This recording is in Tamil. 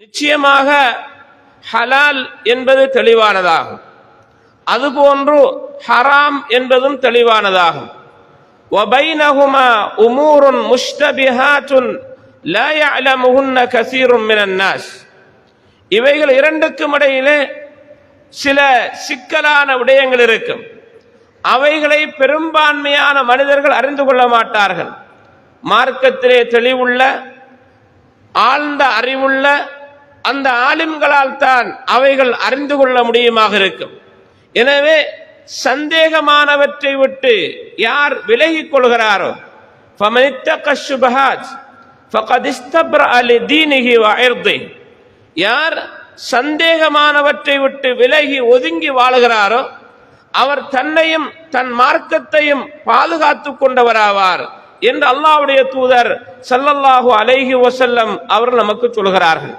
நிச்சயமாக ஹலால் என்பது தெளிவானதாகும் அதுபோன்று ஹராம் என்பதும் தெளிவானதாகும் وبينهما أمور مشتبهات لا يعلمهن كثير من الناس இவைகள் இரண்டுக்கும் இடையிலே சில சிக்கலான விடயங்கள் இருக்கும் அவைகளை பெரும்பான்மையான மனிதர்கள் அறிந்து கொள்ள மாட்டார்கள் மார்க்கத்திலே தெளிவுள்ள ஆழ்ந்த அறிவுள்ள அந்த ஆலிம்களால் தான் அவைகள் அறிந்து கொள்ள முடியுமாக இருக்கும். எனவே சந்தேகமானவற்றை விட்டு யார் விலகிக் கொள்கிறாரோ யார் சந்தேகமானவற்றை விட்டு விலகி ஒதுங்கி வாழுகிறாரோ அவர் தன்னையும் தன் மார்க்கத்தையும் பாதுகாத்து கொண்டவராவார் என்று அல்லாவுடைய தூதர் சல்லல்லாஹு அலைஹி வசல்லம் அவர் நமக்கு சொல்கிறார்கள்.